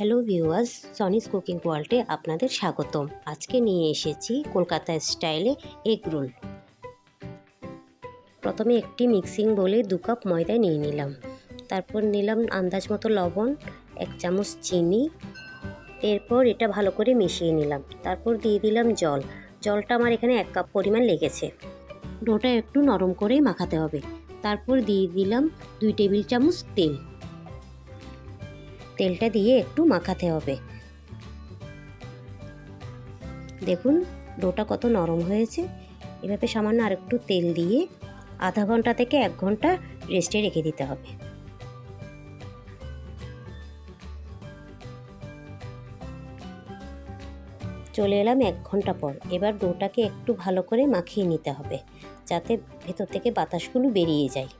Hello viewers সনিস cooking ওয়ার্ল্ডে আপনাদের স্বাগতম। আজকে নিয়ে এসেছি কলকাতা স্টাইলে এগ রোল প্রথমে একটি মিক্সিং বলে দু কাপ ময়দা নিয়ে নিলাম। তারপর নিলাম আন্দাজ মতো লবণ, এক চামচ চিনি। এরপর এটা ভালো করে মিশিয়ে নিলাম। তারপর দিয়ে দিলাম জল। জলটা আমার এখানে এক কাপ পরিমাণ লেগেছে। ডোটা একটু নরম করেই মাখাতে হবে। তারপর দিয়ে দিলাম দুই টেবিল চামচ তেল। তেলটা দিয়ে একটু মাখাতে হবে। দেখুন, ডোটা কত নরম হয়েছে। এভাবে সামান্য আরেকটু তেল দিয়ে আধা ঘণ্টা থেকে এক ঘণ্টা রেস্টে রেখে দিতে হবে। চলে এলাম এক ঘণ্টা পর। এবার ডোটাকে একটু ভালো করে মাখিয়ে নিতে হবে, যাতে ভেতর থেকে বাতাসগুলো বেরিয়ে যায়।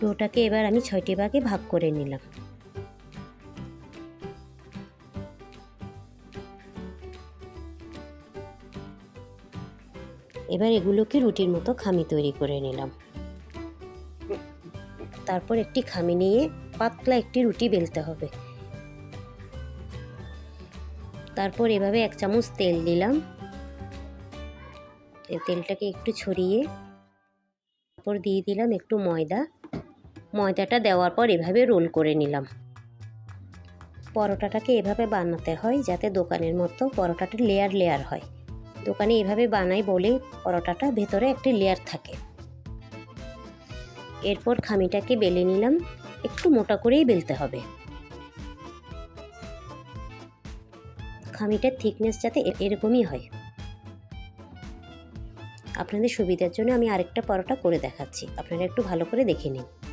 ডোটাকে এবার আমি ছয়টি ভাগে ভাগ করে নিলাম। এবার এগুলোকে রুটির মতো খামি তৈরি করে নিলাম। তারপর একটি খামি নিয়ে পাতলা একটি রুটি বেলতে হবে। তারপর এভাবে এক চামচ তেল দিলাম। তেলটাকে একটু ছড়িয়ে তারপর দিয়ে দিলাম একটু ময়দা। ময়দাটা দেওয়ার পর এভাবে রোল করে নিলাম। পরোটাটাকে এভাবে বানাতে হয় যাতে দোকানের মতো পরোটাটা লেয়ার লেয়ার হয়। দোকানে এভাবে বানাই বলে পরোটাটা ভেতরে একটি লেয়ার থাকে। এরপর খামিটাকে বেলে নিলাম, একটু মোটা করেই বেলতে হবে। খামিটার থিকনেস যাতে এরকমই হয়। আপনাদের সুবিধার জন্য আমি আরেকটা পরোটা করে দেখাচ্ছি। আপনারা একটু ভালো করে দেখে নিন।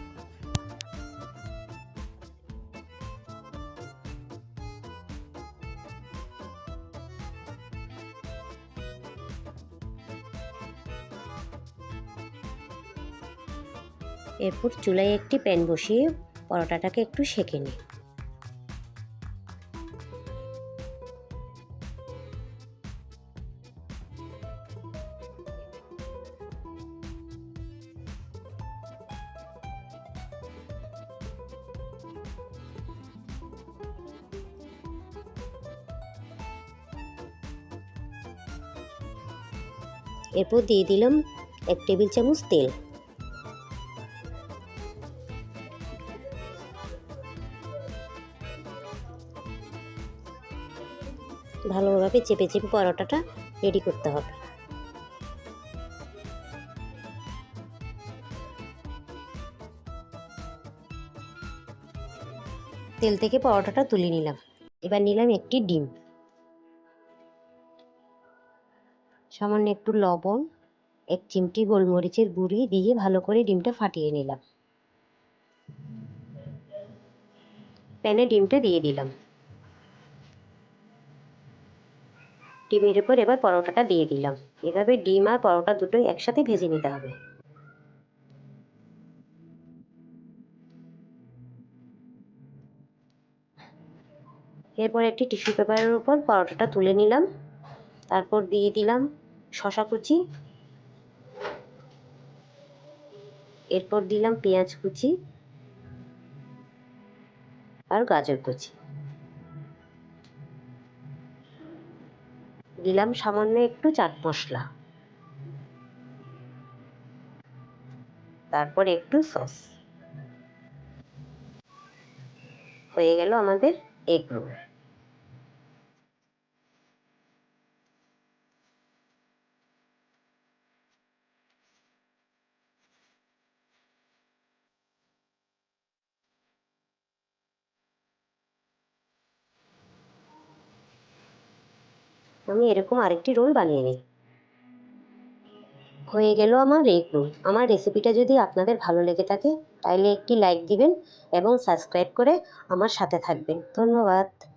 এরপর চুলায় একটি প্যান বসিয়ে পরোটাটাকে একটু সেঁকে নিই এরপর দিয়ে দিলাম এক টেবিল চামচ তেল। ভালোভাবে চেপে চেপে পরোটাটা রেডি করতে হবে। তেল থেকে পরোটাটা তুলে নিলাম। এবার নিলাম একটি ডিম। সামান্য একটু লবণ, এক চিমটি গোলমরিচের গুঁড়ি দিয়ে ভালো করে ডিমটা ফাটিয়ে নিলাম। প্যানে ডিমটা দিয়ে দিলাম। ডিমের উপর এবার পরোটাটা দিয়ে দিলাম। এভাবে ডিম আর পরোটা দুটোই একসাথে ভেজে নিতে হবে। এরপর একটি টিস্যু পেপারের উপর পরোটাটা তুলে নিলাম। তারপর দিয়ে দিলাম শশা কুচি। এরপর দিলাম পেঁয়াজ কুচি আর গাজর কুচি। দিলাম সামান্য একটু চাট মশলা। তারপর একটু সস। হয়ে গেল আমাদের এগ রোল। আমি এরকম আরেকটি রোল বানিয়ে নিই। হয়ে গেল আমার এগ রোল আমার রেসিপিটা যদি আপনাদের ভালো লেগে থাকে তাহলে একটি লাইক দিবেন এবং সাবস্ক্রাইব করে আমার সাথে থাকবেন। ধন্যবাদ।